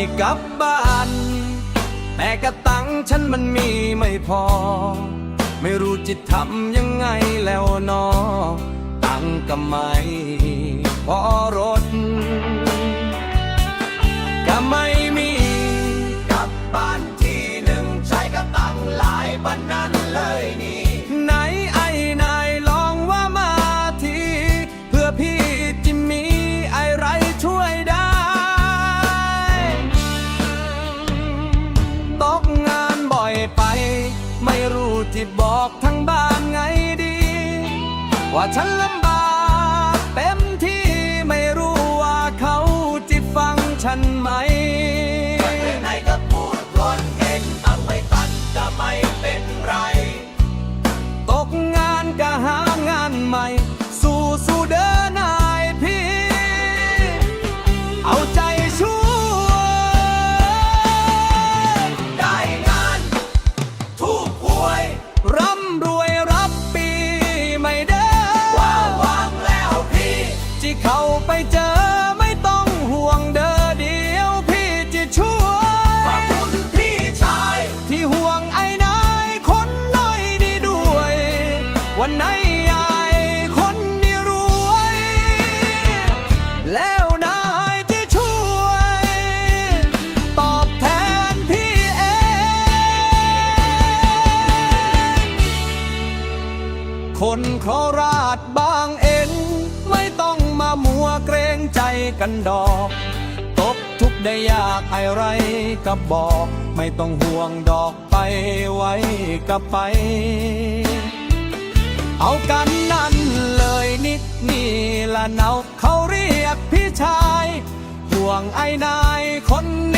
ที่กลับบ้าน แต่กระตังฉันมันมีไม่พอ ไม่รู้จะทำยังไงแล้วนอ ตังก็ไม่พอรถก็ไม่มีกลับบ้านทีหนึ่งใช้กระตังหลายปันนั้นเลยนี่ ไม่รู้จะบอกทั้งบ้านไงดี ว่าฉันลำบาก เขาไปเจอไม่ต้องห่วงเด้อเดียวพี่จะช่วยขอบคุณพี่ชาย ที่ห่วงไอ้นายคนน้อยดีด้วย วันไหนยายคนนี้รวย แล้วนายจะช่วย ตอบแทนพี่เอง คนโคราชบางเอ็นไม่ต้อง มัวเกรงใจกันดอกตบทุกได้ยากอะไรก็บอก ไม่ต้องห่วงดอกไปไว้ก็ไป เอากันนั่นเลยนิดนี่ละเนาเขาเรียกพี่ชาย ห่วงไอ้นายคนนี้